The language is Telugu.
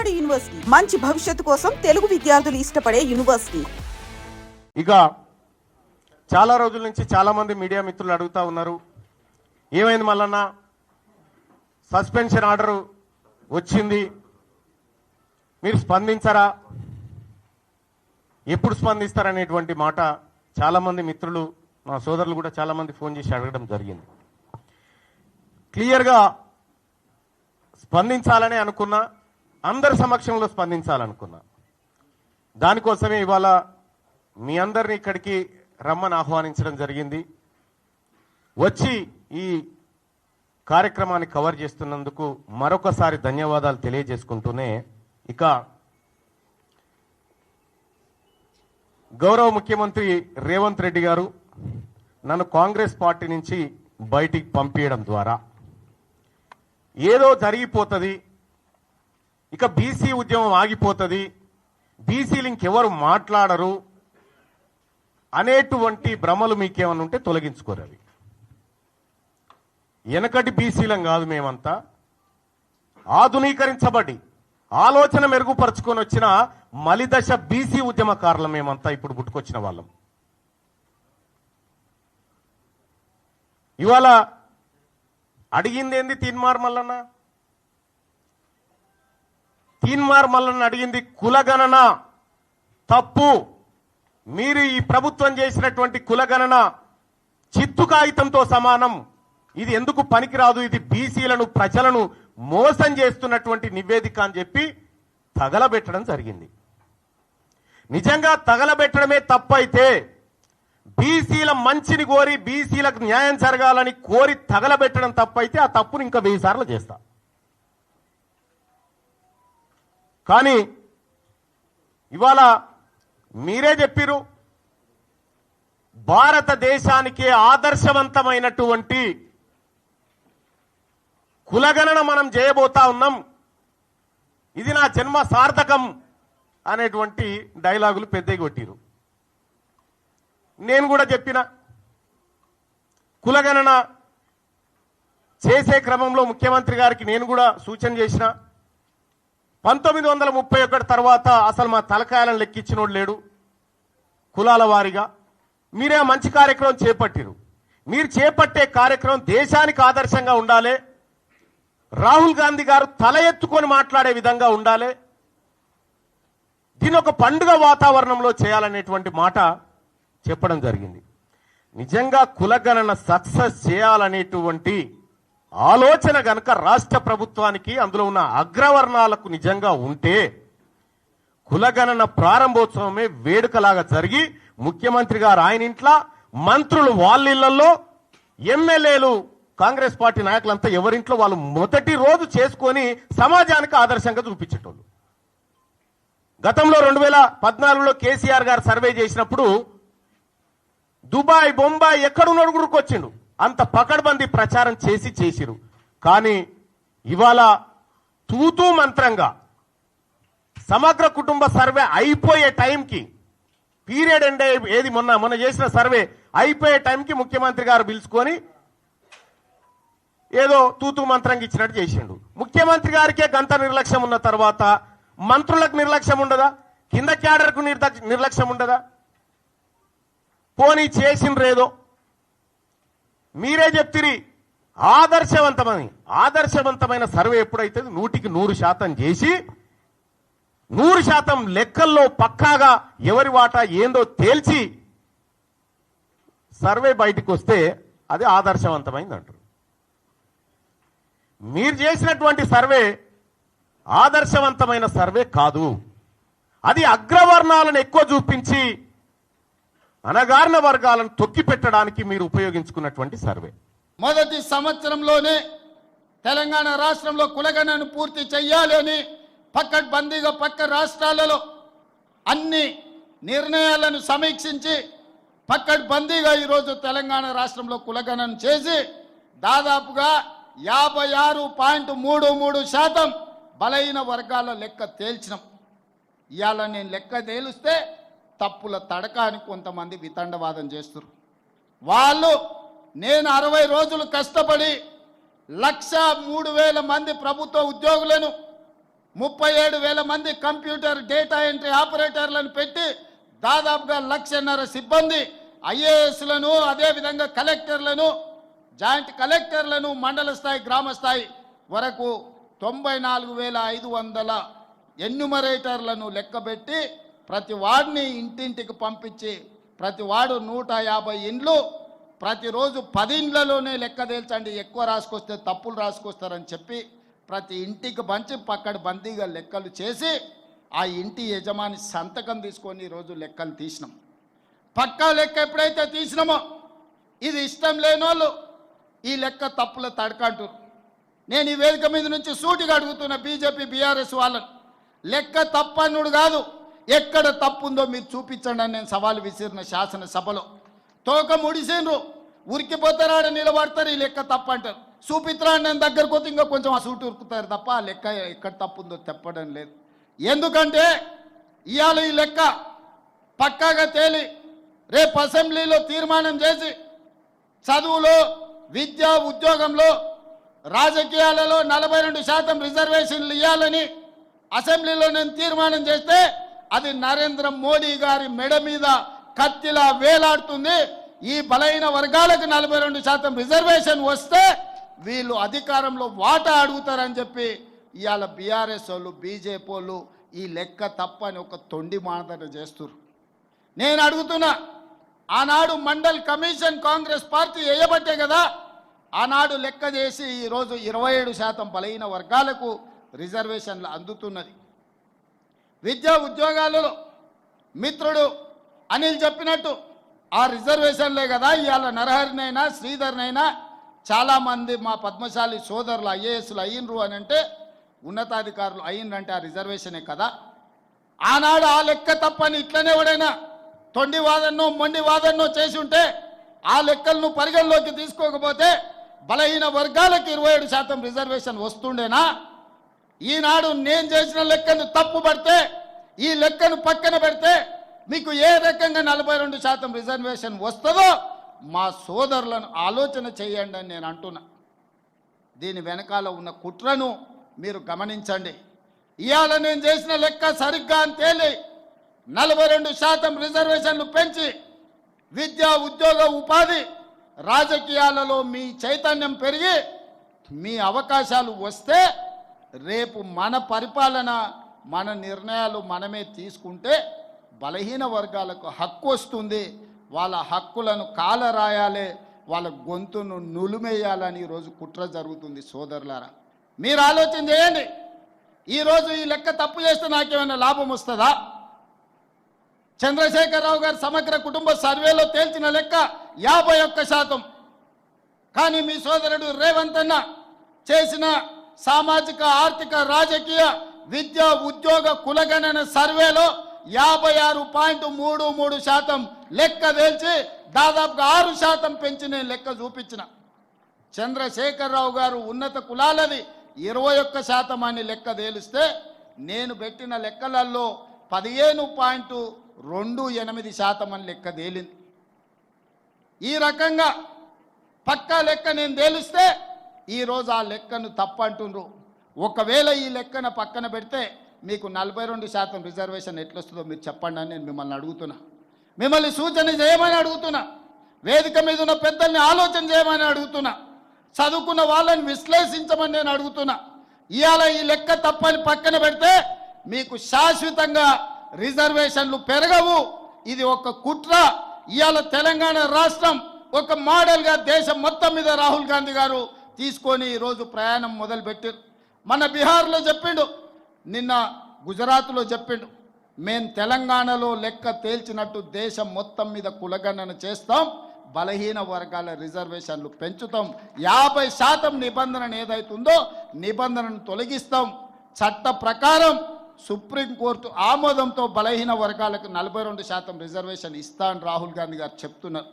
విజయవాడ యూనివర్సిటీ. మంచి భవిష్యత్తు కోసం తెలుగు విద్యార్థులు ఇష్టపడే యూనివర్సిటీ. ఇక చాలా రోజుల నుంచి చాలా మంది మీడియా మిత్రులు అడుగుతా ఉన్నారు. ఏమైంది మల్లన్న? సస్పెన్షన్ ఆర్డర్ వచ్చింది. మీరు స్పందించరా? ఎప్పుడు స్పందిస్తారనేటువంటి మాట చాలామంది మిత్రులు మా సోదరులు కూడా చాలామంది ఫోన్ చేసి అడగడం జరిగింది. క్లియర్గా స్పందించాలని అనుకున్నా. అందరి సమక్షంలో స్పందించాలనుకున్నా. దానికోసమే ఇవాళ మీ అందరిని ఇక్కడికి రమ్మని ఆహ్వానించడం జరిగింది. వచ్చి ఈ కార్యక్రమాన్ని కవర్ చేస్తున్నందుకు మరొకసారి ధన్యవాదాలు తెలియజేసుకుంటూనే ఇక గౌరవ ముఖ్యమంత్రి రేవంత్ రెడ్డి గారు నన్ను కాంగ్రెస్ పార్టీ నుంచి బయటికి పంపించడం ద్వారా. ఏదో జరిగిపోతుంది ఇక బీసీ ఉద్యమం ఆగిపోతుంది. బీసీలు ఇంకెవరు మాట్లాడరు అనేటువంటి భ్రమలు మీకేమన్నా ఉంటే తొలగించుకోరు అవి. వెనకటి బీసీలం కాదు మేమంతా. ఆధునీకరించబడి ఆలోచన మెరుగుపరుచుకొని వచ్చిన మలిదశ బీసీ ఉద్యమకారులం మేమంతా ఇప్పుడు పుట్టుకొచ్చిన వాళ్ళం. ఇవాళ అడిగింది ఏంది తీన్మార్ మల్లన్న? తీన్మార్ మల్లన్న అడిగింది కులగణన తప్పు. మీరు ఈ ప్రభుత్వం చేసినటువంటి కులగణన చిత్తు కాగితంతో సమానం. ఇది ఎందుకు పనికిరాదు? ఇది బీసీలను ప్రజలను మోసం చేస్తున్నటువంటి నివేదిక అని చెప్పి తగలబెట్టడం జరిగింది. నిజంగా తగలబెట్టడమే తప్పైతే బీసీల మంచిని కోరి బీసీలకు న్యాయం జరగాలని కోరి తగలబెట్టడం తప్పైతే ఆ తప్పును ఇంకా వెయ్యి సార్లు చేస్తా. కానీ ఇవాళ మీరే చెప్పిరు భారతదేశానికి ఆదర్శవంతమైనటువంటి కులగణన మనం చేయబోతా ఉన్నాం. ఇది నా జన్మ సార్థకం అనేటువంటి డైలాగులు పెద్దగా కొట్టిరు నేను కూడా చెప్పిన కులగణన చేసే క్రమంలో ముఖ్యమంత్రి గారికి నేను కూడా సూచన చేసిన పంతొమ్మిది వందల ముప్పై ఒకటి తర్వాత అసలు మా తలకాయలను లెక్కించినోడు లేడు. కులాల వారీగా. మీరే మంచి కార్యక్రమం చేపట్టిరు. మీరు చేపట్టే కార్యక్రమం దేశానికి ఆదర్శంగా ఉండాలి. రాహుల్ గాంధీ గారు తల ఎత్తుకొని మాట్లాడే విధంగా ఉండాలి. దీని ఒక పండుగ వాతావరణంలో చేయాలనేటువంటి మాట చెప్పడం జరిగింది. నిజంగా కులగణన సక్సెస్ చేయాలనేటువంటి ఆలోచన గనక రాష్ట్ర ప్రభుత్వానికి అందులో ఉన్న అగ్రవర్ణాలకు నిజంగా ఉంటే కులగణన ప్రారంభోత్సవమే వేడుకలాగా జరిగి ముఖ్యమంత్రి గారు ఆయన ఇంట్లో మంత్రులు వాళ్ళిళ్ళలో ఎమ్మెల్యేలు కాంగ్రెస్ పార్టీ నాయకులంతా ఎవరింట్లో వాళ్ళు మొదటి రోజు చేసుకొని సమాజానికి ఆదర్శంగా చూపించేటోళ్ళు. గతంలో రెండు వేల పద్నాలుగులో కేసీఆర్ గారు సర్వే చేసినప్పుడు దుబాయ్ బొంబాయి ఎక్కడున్నాడు కూడా వచ్చిండు అంత పకడ్బందీ ప్రచారం చేసి చేసిరు. కానీ ఇవాళ తూతూ మంత్రంగా సమగ్ర కుటుంబ సర్వే అయిపోయే టైంకి పీరియడ్ ఎండ్ ఏది మొన్న మొన్న చేసిన సర్వే అయిపోయే టైంకి ముఖ్యమంత్రి గారు పిలుచుకొని ఏదో తూతూ మంత్రంగా ఇచ్చినట్టు చేసిండు. ముఖ్యమంత్రి గారికే గంత నిర్లక్ష్యం ఉన్న తర్వాత మంత్రులకు నిర్లక్ష్యం ఉండదా? కింద క్యాడర్కు నిర్లక్ష్యం ఉండదా? పోనీ చేసిండ్రేదో మీరే చెప్తిరి. ఆదర్శవంతమని. ఆదర్శవంతమైన సర్వే ఎప్పుడైతే నూటికి నూరు శాతం చేసి నూరు శాతం లెక్కల్లో పక్కాగా ఎవరి వాటా ఏందో తేల్చి సర్వే బయటకు వస్తే అది ఆదర్శవంతమైంది అంటారు మీరు చేసినటువంటి సర్వే ఆదర్శవంతమైన సర్వే కాదు. అది అగ్రవర్ణాలను ఎక్కువ చూపించి అనగారిన వర్గాలను తొక్కి పెట్టడానికి మీరు ఉపయోగించుకున్నటువంటి సర్వే. మొదటి సంవత్సరంలోనే తెలంగాణ రాష్ట్రంలో కులగణను పూర్తి చేయాలి అని పక్కడ్బందీగా పక్క రాష్ట్రాలలో అన్ని నిర్ణయాలను సమీక్షించి పక్కడ్బందీగా ఈరోజు తెలంగాణ రాష్ట్రంలో కులగణన చేసి దాదాపుగా యాభై ఆరు పాయింట్ మూడు మూడు శాతం బలహీన వర్గాల లెక్క తేల్చినాం. ఇవాళ నేను లెక్క తేలిస్తే తప్పుల తడక అని కొంతమంది వితండవాదం చేస్తారు వాళ్ళు నేను అరవై రోజులు కష్టపడి లక్ష మూడు వేల మంది ప్రభుత్వ ఉద్యోగులను ముప్పై ఏడు వేల మంది కంప్యూటర్ డేటా ఎంట్రీ ఆపరేటర్లను పెట్టి దాదాపుగా లక్షన్నర సిబ్బంది ఐఏఎస్లను అదేవిధంగా కలెక్టర్లను జాయింట్ కలెక్టర్లను మండల స్థాయి గ్రామ స్థాయి వరకు తొంభై నాలుగు వేల ఐదు వందల ఎన్యుమరేటర్లను లెక్కబెట్టి ప్రతి వాడిని ఇంటింటికి పంపించి ప్రతి వాడు నూట యాభై ఇండ్లు ప్రతిరోజు పది ఇండ్లలోనే లెక్క తేల్చండి. ఎక్కువ రాసుకొస్తే తప్పులు రాసుకొస్తారని చెప్పి ప్రతి ఇంటికి పంచి పక్కడ బందీగా లెక్కలు చేసి ఆ ఇంటి యజమాని సంతకం తీసుకొని ఈరోజు లెక్కలు తీసినాం. పక్కా లెక్క ఎప్పుడైతే తీసినామో ఇది ఇష్టం లేని వాళ్ళు ఈ లెక్క తప్పుల తడకంటారు. నేను ఈ వేదిక మీద నుంచి సూటిగా అడుగుతున్న బీజేపీ బీఆర్ఎస్ వాళ్ళని లెక్క తప్పన్నుడు కాదు. ఎక్కడ తప్పు ఉందో మీరు చూపించండి అని నేను సవాలు విసిరిన శాసనసభలో. తోక ముడిసిండ్రు ఉరికిపోతారా నిలబడతారు ఈ లెక్క తప్పు అంటారు చూపిత్రా అని నేను దగ్గరకు పోతే ఇంకా కొంచెం ఆ సూటు ఉరుకుతారు తప్ప ఆ లెక్క ఎక్కడ తప్పు ఉందో చెప్పడం లేదు. ఎందుకంటే ఇవాళ ఈ లెక్క పక్కాగా తేలి రేపు అసెంబ్లీలో తీర్మానం చేసి చదువులో విద్య ఉద్యోగంలో రాజకీయాలలో నలభై రెండు శాతం రిజర్వేషన్లు ఇవ్వాలని అసెంబ్లీలో నేను తీర్మానం చేస్తే అది నరేంద్ర మోడీ గారి మెడ మీద కత్తిలా వేలాడుతుంది. ఈ బలైన వర్గాలకు నలభై రెండు శాతం రిజర్వేషన్ వస్తే వీళ్ళు అధికారంలో వాటా అడుగుతారని చెప్పి ఇవాళ బీఆర్ఎస్ వాళ్ళు బీజేపీ వాళ్ళు ఈ లెక్క తప్పని ఒక తొండి మానదట చేస్తున్నారు నేను అడుగుతున్నా ఆనాడు మండల్ కమిషన్ కాంగ్రెస్ పార్టీ వేయబట్టే కదా ఆనాడు లెక్క చేసి ఈరోజు ఇరవై ఏడు శాతం బలహీన వర్గాలకు రిజర్వేషన్లు అందుతున్నది. విద్యా ఉద్యోగాలలో మిత్రుడు అనిల్ చెప్పినట్టు ఆ రిజర్వేషన్లే కదా ఇవాళ నరహరినైనా శ్రీధర్నైనా చాలామంది మా పద్మశాలి సోదరులు ఐఏఎస్లు అయ్యిండ్రు అని అంటే ఉన్నతాధికారులు అయ్యిండ్రంటే ఆ రిజర్వేషనే కదా. ఆనాడు ఆ లెక్క తప్పని ఇట్లనే ఎవడైనా తొండి వాదన్నో మొండి వాదన్నో చేసి ఉంటే ఆ లెక్కలను పరిగణలోకి తీసుకోకపోతే బలహీన వర్గాలకు ఇరవై ఏడు శాతం రిజర్వేషన్ వస్తుండేనా? ఈనాడు నేను చేసిన లెక్కను తప్పు పడితే ఈ లెక్కను పక్కన పెడితే మీకు ఏ రకంగా నలభై రెండు శాతం రిజర్వేషన్ వస్తుందో మా సోదరులను ఆలోచన చేయండి అని నేను అంటున్నా. దీని వెనకాల ఉన్న కుట్రను మీరు గమనించండి. ఇవాళ నేను చేసిన లెక్క సరిగ్గా అని తేలి నలభై రెండు శాతం రిజర్వేషన్లు పెంచి విద్య ఉద్యోగ ఉపాధి రాజకీయాలలో మీ చైతన్యం పెరిగి మీ అవకాశాలు వస్తే రేపు మన పరిపాలన మన నిర్ణయాలు మనమే తీసుకుంటే బలహీన వర్గాలకు హక్కు వస్తుంది. వాళ్ళ హక్కులను కాలరాయాలి వాళ్ళ గొంతును నులుమేయాలని ఈరోజు కుట్ర జరుగుతుంది సోదరులారా. మీరు ఆలోచన చేయండి. ఈరోజు ఈ లెక్క తప్పు చేస్తే నాకేమైనా లాభం వస్తుందా? చంద్రశేఖరరావు గారి సమగ్ర కుటుంబ సర్వేలో తేల్చిన లెక్క యాభై ఒక్క శాతం. కానీ మీ సోదరుడు రేవంత్ అన్న చేసిన సామాజిక ఆర్థిక రాజకీయ విద్య ఉద్యోగ కులగణన సర్వేలో యాభై ఆరు పాయింట్ మూడు మూడు శాతం లెక్క వేల్చి దాదాపుగా ఆరు శాతం పెంచి నేను లెక్క చూపించిన. చంద్రశేఖరరావు గారు ఉన్నత కులాలది ఇరవై ఒక్క శాతం అని లెక్క తేలిస్తే నేను పెట్టిన లెక్కలలో పదిహేను పాయింట్ రెండు ఎనిమిది శాతం అని లెక్క తేలింది. ఈ రకంగా పక్కా లెక్క నేను తేలిస్తే ఈరోజు ఆ లెక్కను తప్పంటుండ్రు. ఒకవేళ ఈ లెక్కన పక్కన పెడితే మీకు నలభై రెండు శాతం రిజర్వేషన్ ఎట్లొస్తుందో మీరు చెప్పండి అని నేను మిమ్మల్ని అడుగుతున్నా. మిమ్మల్ని సూచన చేయమని అడుగుతున్నా. వేదిక మీద ఉన్న పెద్దల్ని ఆలోచన చేయమని అడుగుతున్నా. చదువుకున్న వాళ్ళని విశ్లేషించమని నేను అడుగుతున్నా. ఇవాళ ఈ లెక్క తప్పని పక్కన పెడితే మీకు శాశ్వతంగా రిజర్వేషన్లు పెరగవు. ఇది ఒక కుట్ర. ఇవాళ తెలంగాణ రాష్ట్రం ఒక మోడల్గా దేశం మొత్తం మీద రాహుల్ గాంధీ గారు తీసుకొని ఈరోజు ప్రయాణం మొదలుపెట్టారు. మన బీహార్లో చెప్పిండు నిన్న గుజరాత్లో చెప్పిండు మేం తెలంగాణలో లెక్క తేల్చినట్టు దేశం మొత్తం మీద కులగణన చేస్తాం బలహీన వర్గాల రిజర్వేషన్లు పెంచుతాం యాభై శాతం నిబంధన ఏదైతుందో నిబంధనను తొలగిస్తాం. చట్ట ప్రకారం సుప్రీంకోర్టు ఆమోదంతో బలహీన వర్గాలకు నలభై రెండు శాతం రిజర్వేషన్ ఇస్తా అని రాహుల్ గాంధీ గారు చెప్తున్నారు.